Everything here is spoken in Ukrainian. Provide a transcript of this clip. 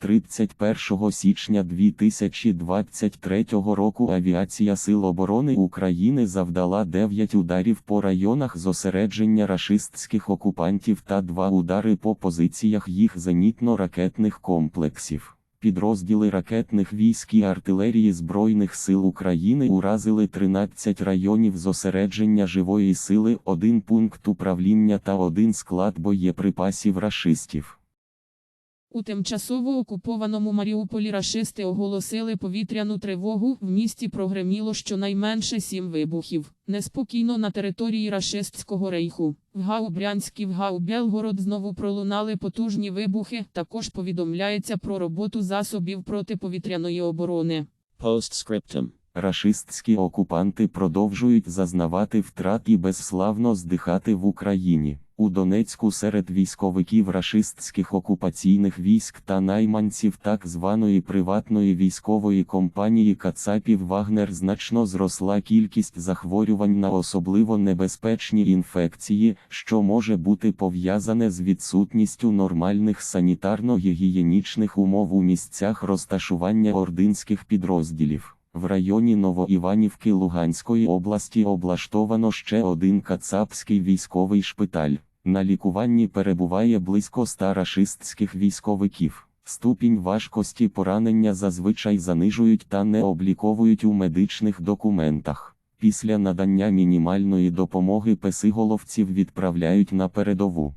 31 січня 2023 року Авіація Сил оборони України завдала 9 ударів по районах зосередження рашистських окупантів та 2 удари по позиціях їх зенітно-ракетних комплексів. Підрозділи ракетних військ і артилерії Збройних сил України уразили 13 районів зосередження живої сили, один пункт управління та один склад боєприпасів рашистів. У тимчасово окупованому Маріуполі рашисти оголосили повітряну тривогу. В місті прогреміло щонайменше сім вибухів. Неспокійно на території рашистського рейху. В Гау Брянськ і в Гау знову пролунали потужні вибухи. Також повідомляється про роботу засобів протиповітряної оборони. Postscriptum. Рашистські окупанти продовжують зазнавати втрат і безславно здихати в Україні. У Донецьку серед військовиків рашистських окупаційних військ та найманців так званої приватної військової компанії Кацапів Вагнер значно зросла кількість захворювань на особливо небезпечні інфекції, що може бути пов'язане з відсутністю нормальних санітарно-гігієнічних умов у місцях розташування ординських підрозділів. В районі Новоіванівки Луганської області облаштовано ще один кацапський військовий шпиталь. На лікуванні перебуває близько ста рашистських військовиків. Ступінь важкості поранення зазвичай занижують та не обліковують у медичних документах. Після надання мінімальної допомоги песиголовців відправляють на передову.